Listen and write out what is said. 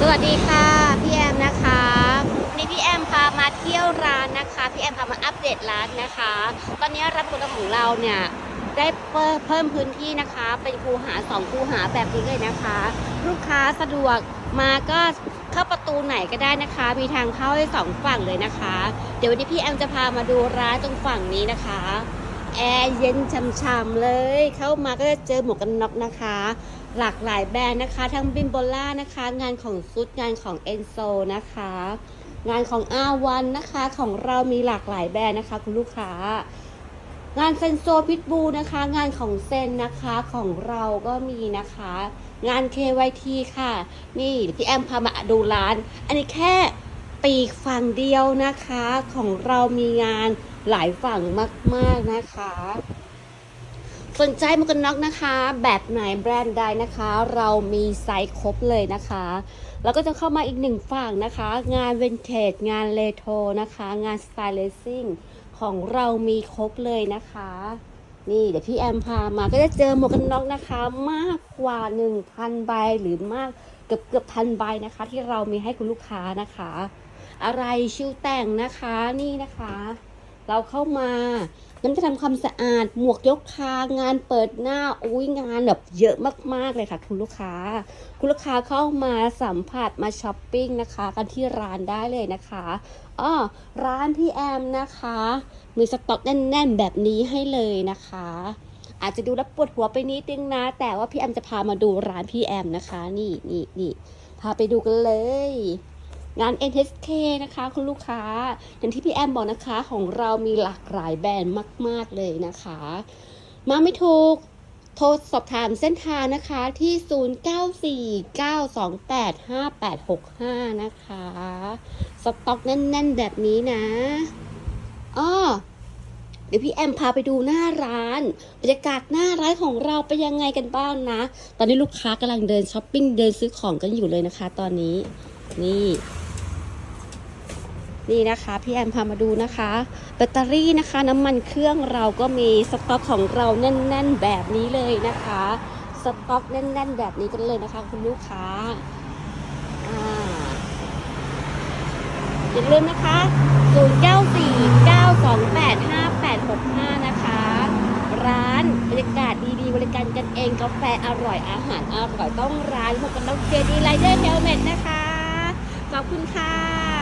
สวัสดีค่ะ พี่แอมนะคะวันนี้พี่แอมพามาเที่ยวร้านนะคะ พี่แอมพามาอัปเดตร้านนะคะ ตอนนี้ร้านกุลของเราเนี่ยได้เพิ่มเพิ่มพื้นที่นะคะ เป็นคูหาสองคูหาแบบนี้เลยนะคะ ลูกค้าสะดวกมาก็เข้าประตูไหนก็ได้นะคะ มีทางเข้าให้สองฝั่งเลยนะคะ เดี๋ยววันนี้พี่แอมจะพามาดูร้านตรงฝั่งนี้นะคะ แอร์เย็นช่ำๆเลย เข้ามาก็จะเจอหมวกกันน็อกนะคะ หลากหลายแบรนด์นะคะ ทั้งบิมโบล่านะคะ งานของซุดงานของเอนโซนะคะ งานของอาวันนะคะ ของเรามีหลากหลายแบรนด์นะคะ คุณลูกค้า งานเซนโซพิทบูนะคะ งานของเซนนะคะของเราก็มีนะคะ งาน KYT ค่ะ นี่พี่แอมพามาดูร้าน อันนี้แค่ ปีกฝั่งเดียวนะคะ ของเรามีงานหลายฝั่งมาก ๆนะคะ สนใจหมวกกันน็อกนะคะ แบบไหนแบรนด์ใดนะคะ เรามีไซส์ครบเลยนะคะ แล้วก็จะเข้ามาอีกหนึ่งฝั่งนะคะ งานเวนเทจงานเลโทนะคะ งานสไตล์เลสซิ่งของเรามีครบเลยนะคะ นี่เดี๋ยวพี่แอมพามาก็จะเจอหมวกกันน็อกนะคะ มากกว่า 1,000 ใบหรือมากเกือบเกือบพันใบนะคะ ที่เรามีให้คุณลูกค้านะคะ อะไรชิวแต่งนะคะนี่นะคะ เราเข้ามาน้ำจะทำความสะอาดหมวกยกคางานเปิดหน้าอุ้ยงานแบบเยอะมากๆเลยค่ะ คุณลูกค้า คุณลูกค้าเข้ามาสัมผัสมาช้อปปิ้งนะคะ กันที่ร้านได้เลยนะคะอ้อร้านพี่แอมนะคะ มีสต็อกแน่น ๆ แบบนี้ให้เลยนะคะ อาจจะดูแล้วปวดหัวไปนิดนึงนะ แต่ว่าพี่แอมจะพามาดูร้านพี่แอมนะคะ นี่นี่นี่พาไปดูกันเลย งาน NHK นะคะ คุณลูกค้า อย่างที่พี่แอมบอกนะคะของเรามีหลากหลายแบรนด์มาก ๆ เลยนะคะ มาไม่ถูก โทรสอบถามเส้นทางนะคะที่ 0949285865 นะคะ สต็อกแน่น ๆ แบบนี้นะอ้อเดี๋ยวพี่แอมพาไปดูหน้าร้าน บรรยากาศหน้าร้านของเราเป็นยังไงกันบ้างนะ ตอนนี้ลูกค้ากำลังเดินช้อปปิ้งเดินซื้อของกันอยู่เลยนะคะ ตอนนี้นี่ นี่นะคะพี่แอมพามาดูนะคะ แบตเตอรี่นะคะน้ำมันเครื่องเราก็มีสต็อกของเราแน่น ๆ แบบนี้เลยนะคะ สต็อกแน่น ๆ แบบนี้กันเลยนะคะ คุณลูกค้าอย่าลืมนะคะ 0949285865 นะคะ ร้านบรรยากาศดีๆ บริการกันเองกาแฟอร่อยอาหารอร่อยต้องร้านหมวกกันน็อกเจดีไลเดอร์เฮลเมตนะคะ ขอบคุณค่ะ